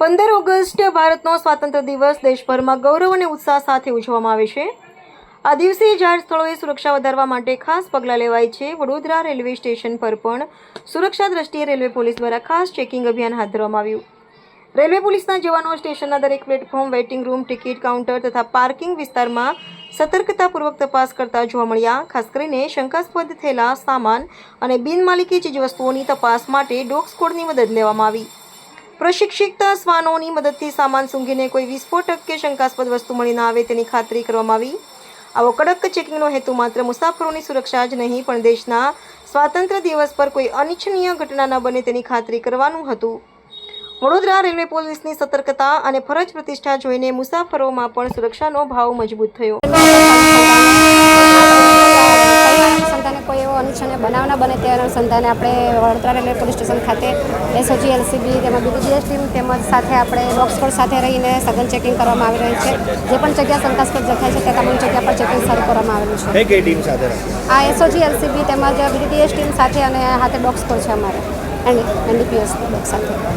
પંદર ઓગસ્ટ ભારતનો સ્વાતંત્ર્ય દિવસ દેશભરમાં ગૌરવ અને ઉત્સાહ સાથે ઉજવવામાં આવે છે. આ દિવસે જાહેર સ્થળોએ સુરક્ષા વધારવા માટે ખાસ પગલાં લેવાય છે. વડોદરા રેલવે સ્ટેશન પર પણ સુરક્ષા દ્રષ્ટિએ રેલવે પોલીસ દ્વારા ખાસ ચેકિંગ અભિયાન હાથ ધરવામાં આવ્યું. રેલવે પોલીસના જવાનો સ્ટેશનના દરેક platform, waiting room, ticket counter તથા પાર્કિંગ વિસ્તારમાં સતર્કતાપૂર્વક તપાસ કરતા જોવા મળ્યા. ખાસ કરીને શંકાસ્પદ થયેલા સામાન અને બિનમાલિકી ચીજવસ્તુઓની તપાસ માટે ડોગ સ્કોડની મદદ લેવામાં આવી. પ્રશિક્ષિત શ્વાનોની મદદથી સામાન સૂંઘીને કોઈ વિસ્ફોટક કે શંકાસ્પદ વસ્તુ મળી ન આવે તેની ખાતરી કરવામાં આવી. આવો કડક ચેકિંગનો હેતુ માત્ર મુસાફરોની સુરક્ષા જ નહીં, પણ દેશના સ્વાતંત્ર્ય દિવસ પર કોઈ અનિચ્છનીય ઘટના ન બને તેની ખાતરી કરવાનું હતું. વડોદરા રેલવે પોલીસની સતર્કતા અને ફરજ પ્રતિષ્ઠા જોઈને મુસાફરોમાં પણ સુરક્ષાનો ભાવ મજબૂત થયો. અનુસંધાને બનાવના એવો અનિચ્છનીય બને તે અનુસંધાને આપણે વડોદરા રેલવે પોલીસ સ્ટેશન ખાતે એસઓજી એલસીબી તેમજ બીજી ટીમ તેમજ સાથે આપણે ડોગ સાથે રહીને સઘન ચેકિંગ કરવામાં આવી રહ્યું છે. જે પણ જગ્યા શંકાસ્પદ દેખાય છે તે તમામ જગ્યા પર ચેકિંગ શરૂ કરવામાં આવેલું છે. કઈ કઈ ટીમ સાથે આ એસઓજી એલસીબી તેમજ બીજી ટીમ સાથે અને હાથે ડોગ સ્કોર છે અમારે. એનડીપીએસ ડોગ સાથે.